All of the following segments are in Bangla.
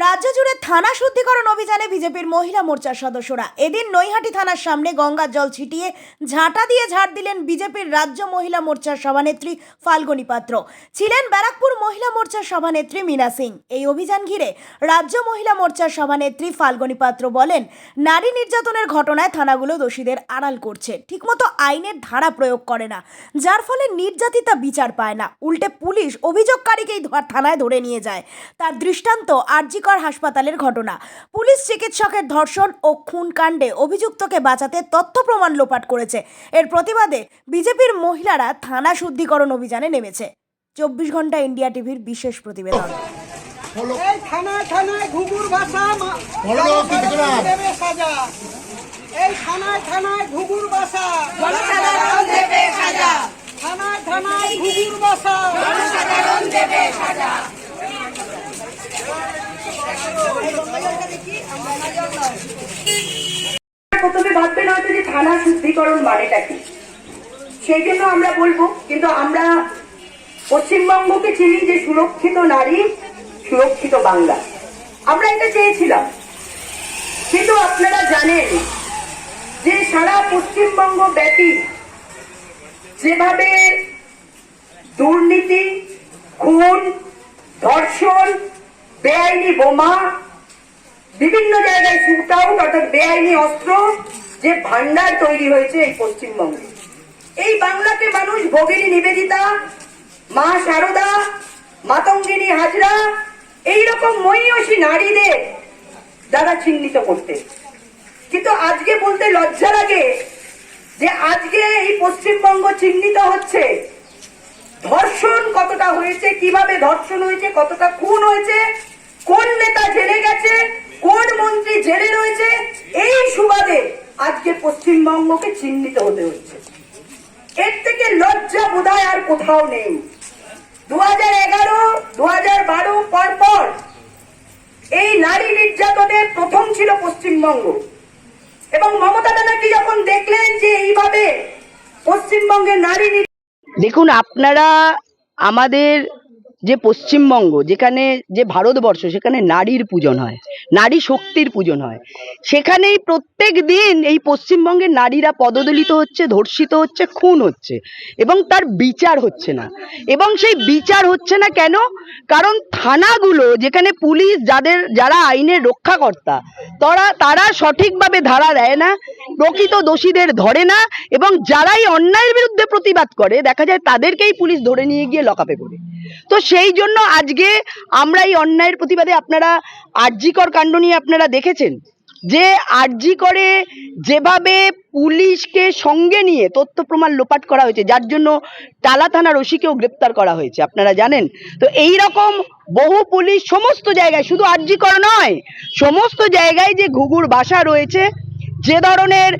রাজ্য জুড়ে থানা শুদ্ধিকরণ অভিযানে বিজেপির মহিলা মোর্চার সদস্যরা। এদিন নৈহাটি থানার সামনে গঙ্গার জল ছিটিয়ে ঝাঁটা দিয়ে ঝাড় দিলেন বিজেপির রাজ্য মহিলা মোর্চার সভানেত্রী ফাল্গুনী পাত্র। ছিলেন ব্যারাকপুর মহিলা মোর্চার সভানেত্রী মীনা সিং। এই অভিযান ঘিরে রাজ্য মহিলা মোর্চার সভানেত্রী ফাল্গুনী পাত্র বলেন, নারী নির্যাতনের ঘটনায় থানাগুলো দোষীদের আড়াল করছে। ঠিকমতো আইনের ধারা প্রয়োগ করে না। যার ফলে নির্যাতিতা বিচার পায় না। উল্টে পুলিশ অভিযোগকারীকেই থানায় ধরে নিয়ে যায়। তার দৃষ্টান্ত আরজিকর হাসপাতালের ঘটনা। পুলিশ চিকিৎসকের ধর্ষণ ও খুন কাণ্ডে অভিযুক্তকে বাঁচাতে তথ্য প্রমাণ লোপাট করেছে। এর প্রতিবাদে বিজেপির মহিলারা থানা শুদ্ধিকরণ অভিযানে নেমেছে। চব্বিশ ঘণ্টা ইন্ডিয়া টিভির বিশেষ প্রতিবেদন। এই থানায় থানায় ঘুঘুর ভাষা মা- বলো, কিন্তু না। দেবে সাজা। এই থানায় থানায় ঘুঘুর ভাষা। থানায় থানায় ঘুঘুর ভাষা। প্রথমে ভাববেন হয়তো যে থানা শুদ্ধিকরণ মানেটা কি? সেই জন্য আমরা বলব, কিন্তু আমরা পশ্চিমবঙ্গকে চিনি যে সুরক্ষিত নারী, সুরক্ষিত বাংলা। আমরা এটা চেয়েছিলাম। কিন্তু আপনারা জানেন যে সারা পশ্চিমবঙ্গ ব্যাপী যেভাবে দুর্নীতি, খুন, ধর্ষণ, বেআইনি বোমা বিভিন্ন জায়গায় শুট আউট অর্থাৎ বেআইনি অস্ত্র যে ভান্ডার তৈরি হয়েছে এই পশ্চিমবঙ্গে। এই বাংলাকে মানুষ ভগিনী নিবেদিতা, মা শারদা মাতঙ্গিনী হাজরা, এইরকম মহিষী নারীদের দ্বারা চিহ্নিত করতে। কিন্তু আজকে বলতে লজ্জা লাগে যে আজকে এই পশ্চিমবঙ্গ চিহ্নিত হচ্ছে। ধর্ষণ কতটা হয়েছে, কীভাবে ধর্ষণ হয়েছে, কতটা খুন হয়েছে, কোন নেতা জেলে গেছে কোন মন্ত্রী জেলে রয়েছে? এই সুবাদে আজকে পশ্চিমবঙ্গকে চিহ্নিত হতে হচ্ছে এর থেকে লজ্জা বোধহয় আর কোথাও নেই। দু হাজার এগারো দু হাজার বারো পর পর এই নারী নির্যাতনের প্রথম ছিল পশ্চিমবঙ্গ। এবং মমতা ব্যানার্জি যখন দেখলেন যে এইভাবে পশ্চিমবঙ্গের নারী দেখুন, আপনারা আমাদের যে পশ্চিমবঙ্গ, যেখানে যে ভারতবর্ষ, সেখানে নারীর পূজন হয়, নারী শক্তির পূজন হয়। সেখানেই প্রত্যেক দিন এই পশ্চিমবঙ্গের নারীরা পদদলিত হচ্ছে, ধর্ষিত হচ্ছে, খুন হচ্ছে এবং তার বিচার হচ্ছে না। এবং সেই বিচার হচ্ছে না কেন? কারণ থানাগুলো, যেখানে পুলিশ যাদের, যারা আইনের রক্ষাকর্তা, তারা তারা সঠিকভাবে ধারা দেয় না। প্রকৃত দোষীদের ধরে না এবং যারাই অন্যায়ের বিরুদ্ধে প্রতিবাদ করে, দেখা যায় তাদেরকেই পুলিশ ধরে নিয়ে গিয়ে লকাপে করে। তো সেই জন্য আজকে আমরা এই অন্যায়ের প্রতিবাদে আপনারা আরজিকর কাণ্ড নিয়ে আপনারা দেখেছেন যে আরজি করে যেভাবে পুলিশকে সঙ্গে নিয়ে তথ্য প্রমাণ লোপাট করা হয়েছে, যার জন্য টালা থানার ওসিকেও গ্রেপ্তার করা হয়েছে, আপনারা জানেন? তো এই রকম বহু পুলিশ সমস্ত জায়গায়, শুধু আরজিকর নয়, সমস্ত জায়গায় যে ঘুঘুর বাসা রয়েছে যে ধরনের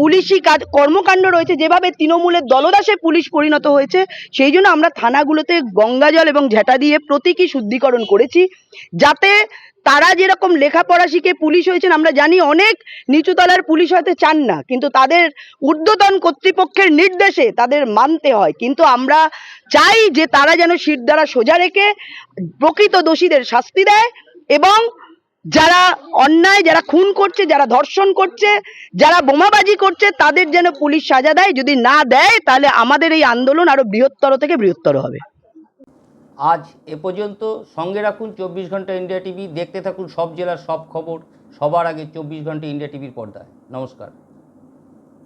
পুলিশি কাজ, কর্মকাণ্ড রয়েছে, যেভাবে তৃণমূলের দলদাসে পুলিশ পরিণত হয়েছে, সেই জন্য আমরা থানাগুলোতে গঙ্গাজল এবং ঝেঁটা দিয়ে প্রতীকী শুদ্ধিকরণ করেছি, যাতে তারা যেরকম লেখাপড়া শিখে পুলিশ হয়েছেন, আমরা জানি অনেক নিচুতলার পুলিশ হতে চান না, কিন্তু তাদের ঊর্ধ্বতন কর্তৃপক্ষের নির্দেশে তাদের মানতে হয়, কিন্তু আমরা চাই যে তারা যেন শির দ্বারা সোজা রেখে প্রকৃত দোষীদের শাস্তি দেয় এবং যারা অন্যায়, যারা খুন করছে, যারা ধর্ষণ করছে, যারা বোমাবাজি করছে, তাদের যেন পুলিশ সাজা দেয়। যদি না দেয়, তাহলে আমাদের এই আন্দোলন আরও বৃহত্তর থেকে বৃহত্তর হবে। আজ এ পর্যন্ত সঙ্গে রাখুন চব্বিশ ঘণ্টা ইন্ডিয়া টিভি। দেখতে থাকুন সব জেলার সব খবর। সবার আগে চব্বিশ ঘণ্টা ইন্ডিয়া টিভির পর্দায়। নমস্কার।